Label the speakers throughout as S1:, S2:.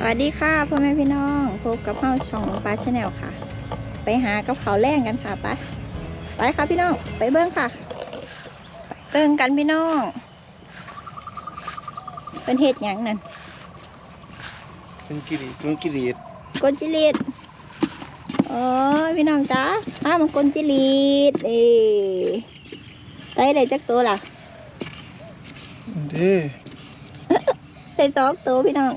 S1: สวัสดีค่ะพ่อแม่พี่น้องพบกับพ่อช่องปลาชาแนลค่ะ ไปหากับเขาวแรงกันค่ะไปไปค่ะพี่น้องไปเบิ้งค่ะไปเบิ้งกันพี่น้องเป็นเห็ดหยังนั่น
S2: เป็นกิริเป็นกิริต
S1: กลจิลีดโอ้ยพี่น้องจ้าอ้ามันกลจิลีดเอ้ไต้ได้จักตัวล่ะ
S2: เด้
S1: ได้สองตัวพี่น้อง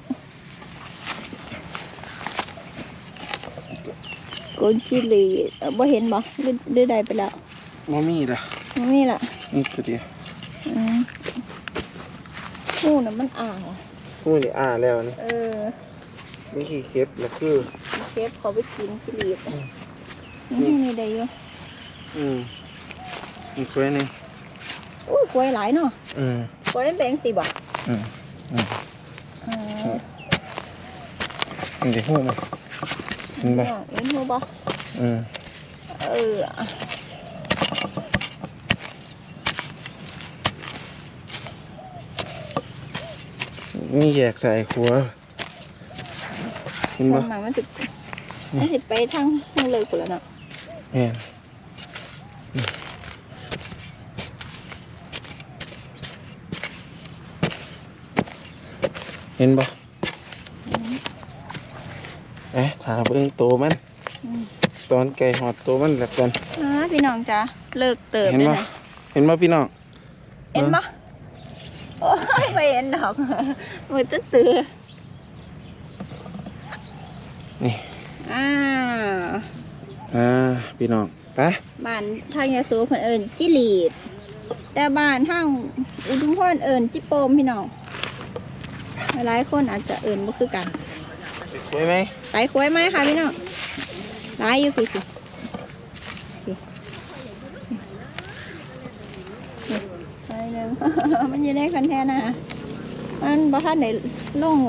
S1: กลจิลีดเออบ่เห็นบ่หรือหรือใดไปแล้ว
S2: บ่มีล่ะ
S1: บ่นี่ล่ะ
S2: นี่ตัวเดียว
S1: อืมหูน่ะมันอ่าง
S2: พูดนี่อ่าแล้วนี่
S1: เออ
S2: มีขี้เข็บแล้วคือ
S1: เชฟเขาไปกินสิลีด
S2: อืม
S1: นี่นี่ได้อยู่
S2: อืมมีกล้วยนี่
S1: อุ้ยกล้วยหลายเนาะ
S2: อืม
S1: กล้วยเป็นแบงสิบ่
S2: อืมอืม
S1: เออ
S2: มันจะหูมั้ย เห็นบ่
S1: เห็นหูบ่
S2: อืม
S1: เออ
S2: มีแยกใส่ขัวเห็น
S1: ส่
S2: บ่
S1: วนมากมันสิมันสิไปทางทางเลยกูนแล้วเนาะ
S2: แม่นอืมเห็นบ่ เอ๊ะถามเบิ่งโตมัน
S1: อืม
S2: ตอนไก่หอดโตมันแล้วกัน
S1: อ่าพี่น้องจ้ะเลิกเติบ
S2: เห็น
S1: ได้
S2: บ่
S1: นะ
S2: เห็นบ่พี่น้อง
S1: เห็นบ่โอ้ยไม่เห็นดอกมือตื้อตื้อ
S2: นี่
S1: อ่า
S2: อ่าพี่น้องไป
S1: บ้านทางยาสูบเพิ่นเอิญจิลีด แต่บ้านทางอุดมพรเอิญจิโปมพี่น้องหลายคนอาจจะเอิญบ่คือกัน
S2: คุยไหม
S1: ไปคุยไหมคะพี่น้องหลายอยู่พี่สิสินี่ไปหนึ่งมันอยู่ในคันแทนนะมันบ่ทันได้ลง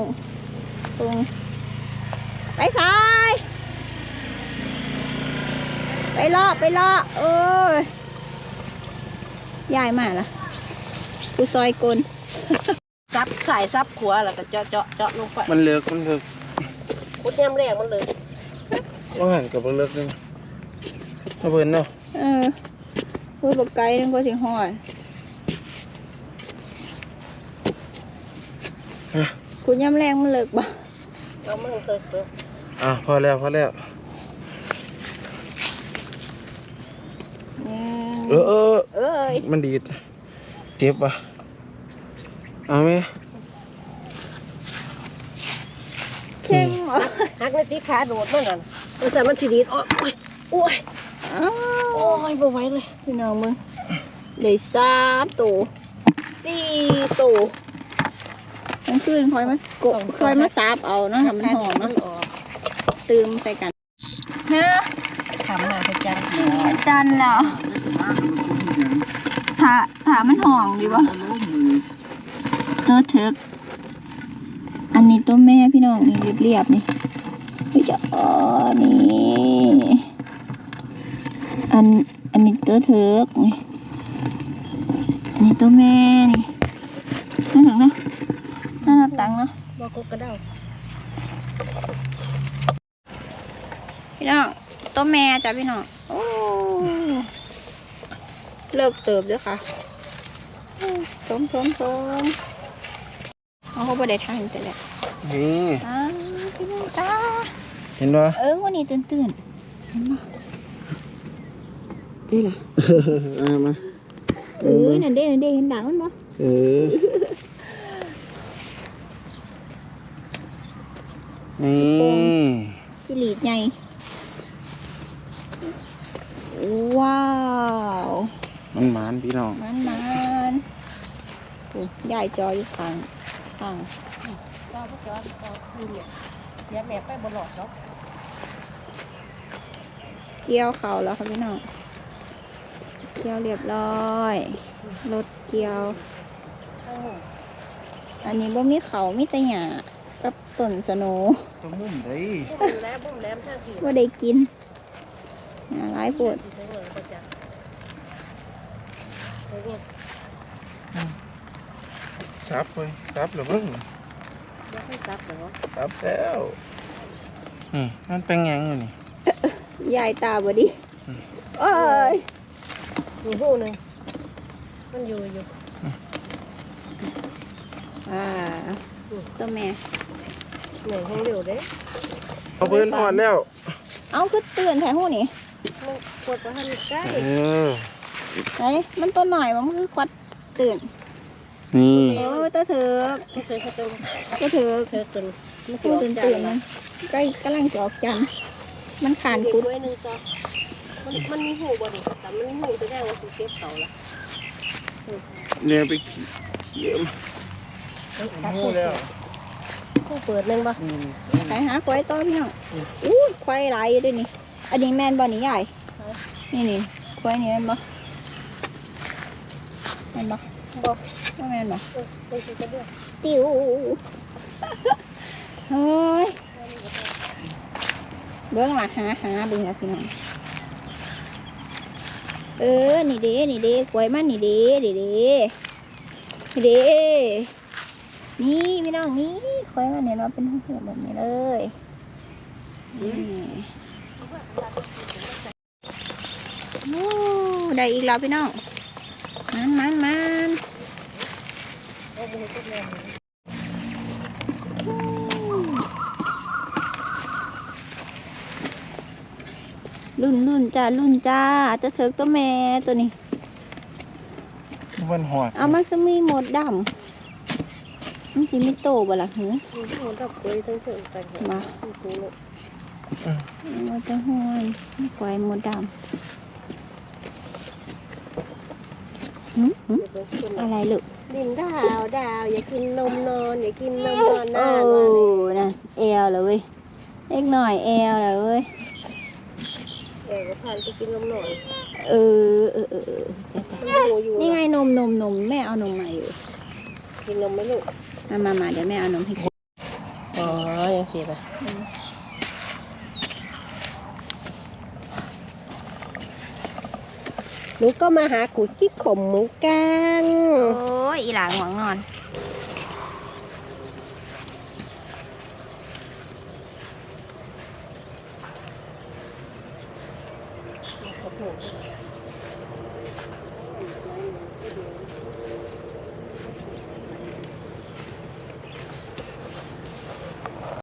S1: ตรงไปซ้าย ไปเลาะไปเลาะเอ้ยยายมาละกูซอยกล
S3: ซับสายซับขัวแล้วก็เจาะเจาะเจาะลงไป
S2: มันเลิกมันเลิก
S3: พุดยำแรงมันเลย
S2: ว่าหันกับมันเลิกนึงมาเบิ่นเนาะ
S1: เออพูดบอกไกลนึงก็ถึงหอดคุณย่ำแรงมันเลิกบ่
S3: เอามันเติมเติม
S2: อะพอแล้วพอแล้ว
S1: นี่
S2: เออเออ
S1: เอ้ย
S2: มันดีดเจ็บปะเอาไหม
S1: เช่งเหรอ
S3: หักในตีขาโดดมันนั่นมันใส่มันสิดีดโอ้ยโอ้ย
S1: อ้าว
S3: โอ้ยบ่ไหวเลย
S1: พี่น้องมึงได้สามตัวสี่ตัวมันขึ้นคอยมากบคอยมาซาบเอาเนาะทำมันหอม
S3: มั
S1: เนาะ
S3: นออก
S1: ตืมไปกันเฮ้ย
S3: ทำมาประจัน
S1: จันแล้วถาถามันห่องดีวะตัวเถิกอั นนี้ตัวแม่พี่น้องนี่เรียบๆนี่เฮ้ยจะอ๋อนี่อันอันนี้ตัวเถิกนี่อันนี้ตัวแม่นี่นั่นหนังเนาะนั่นนับตังค์เนาะ
S3: บ่กกกระเด้า
S1: พี่น้องตัวแม่จ้ะพี่น้องโอ้เลิกเติบด้วยค่ะชมชมชม เอาเขาบ่ได้ทานแต่แหละ
S2: นี่
S1: อ้าวพี่น้องจ้า
S2: เห็นปะ
S1: เออวันนี้ตื่นตื่นๆเห็นปะนี่ล่ะ
S2: อ่ามา
S1: เออนั่นเด้นั่นเด้เห็นด่างมันปะ
S2: เออ นี่
S1: กิลีดใหญ่ว้าว
S2: มันหมานพี่น้อง
S1: มันมันโอ้ยายจออยู่ข้าง ข้าง
S3: เจ้าพวกจอดจอดดูเนี่ยเดี๋ยวแม่ไปบ่หลอกเนาะ
S1: เกี่ยวเขาแล้วค่ะพี่น้อง เกี่ยวเรียบร้อยรถเกี่ยว อันนี้บ่มีเขามีแต่หญ้ากับต้นสโหน
S2: ต้องมุ่มได้
S3: บุ้มแล้วบุ้มแล้วทางที่
S1: ว่าได้กินหญ้าหลายปวด
S3: ที่ถึงเลยประจันไปเนี่ย
S2: ซับไปซับหรือเพิ่ง
S3: แล้วค่อยซับเหรอ
S2: ครับแล้วนี่มันเป็นหยังอยู่นี่
S1: ยายตาบดี
S2: อืม
S1: โอ้ย
S3: มีหูหนึ่งมันอยู่อยู่
S1: อ่าตัวแม่
S3: เหนื่อยให้เร็วเด้
S2: เอาปืนหอดแล้ว
S1: เอาคือตื่นแถวหูนี่
S3: มันปวดประหันใกล้
S2: เออ
S1: ไหนมันตัวหน่อยมันคือควัดตื่น
S2: นี่
S1: โอ้ยตัวถือ
S3: ไม่เคยขาต้อง
S1: ตัวถือ
S3: เคยตื่นมัน
S1: ตื่นตื่นมันใกล้กำลังจะออกจันทร์มันขานคุด
S3: ไว้หนึ่งจ้ะมันมันมีหูบ่ดิแต่มันมีหูแสดงว่าคือเก็บเขาละ
S2: เนี่ยไปขี่เยี่ยมหูแล้ว
S3: หูเปิดหนึ่งปะ
S1: ไปหาควายต้อพี่น้องอู้ควายลายด้วยนี่ อันนี้แมนบอนี่ใหญ่ นี่นี่ควายนี่แมนบ่แมนบ่
S3: บอก
S1: ว่าแมนบ่
S3: เออเป็นสิจะเดือด
S1: ติวเฮ้ยเบื้องหลังหาหาเบิ่งแล้วพี่น้องเออ นี่เด้นี่เด้กล้วยมันนี่เด้เด้เด้นี่เด้นี่พี่น้องนี่กล้วยมันเนี่ยเราะเป็นเหือแบบนี้เลยนี่โอ้ได้อีกแล้วพี่น้องมันมันมัน
S3: เอาไปให้พวกแม่
S1: รุ่นรุ่นจ้ารุ่นจ้าจะเถิกตัวแม่ตัวนี้
S2: มันหอด
S1: เอามันก็มีหมดดำมันสิมีโตบ่ล่ะหือ
S3: มีหูดอกกล้วยทั้งเถิงไป
S1: มามันจะห้อยมันควายหมดดำหืมหืม
S3: เดี๋ยวไปกิน
S1: อะไรลูก
S3: ดินดาวดาว อย่ากินนมนอนอย่ากินนมนอนห
S1: โอ้
S3: น้าว่าเลย
S1: นะเอวเลยเว้ยเล็กหน่อยเอวเลยเว้ย
S3: เอ๋ก็ทานไปกินนมนอน
S1: เออเออเออเออจ้ะจ้ะ
S3: มันหูอยู่
S1: นี่ไงนมนมนมแม่เอานมมาอยู่
S3: กินนมไหมลูก
S1: มามามาเดี๋ยวแม่เอานมให้กิน
S3: อ๋อยังสิป่ะห นูก็มาหาขุดขี้ขมหมืกัง
S1: โอ้ยอีหลาหวงนอนโอ้โห